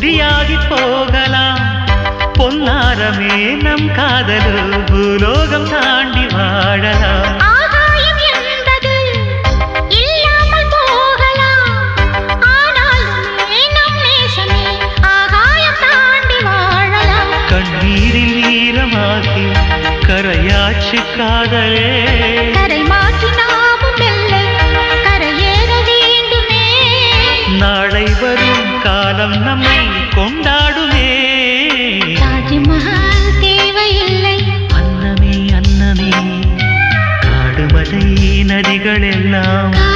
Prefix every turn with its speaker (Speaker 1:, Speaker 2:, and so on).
Speaker 1: பொடியாகி போகலாம். பொன்னாரமே நம் காதலு பூலோகம் தாண்டி வாழலாம். கண்ணீரில் ஈரமாகி கரையாச்சு காதலே.
Speaker 2: கரை மாற்றி நாமும் மெல்ல கரையேற வேண்டுமே.
Speaker 1: நாளை வரும் காலம் நம்மை கொண்டாடுமே. தாஜ்மஹால் தேவையில்லை. அன்னமே அன்னமே. காடுமலை நதிகள் எல்லாம்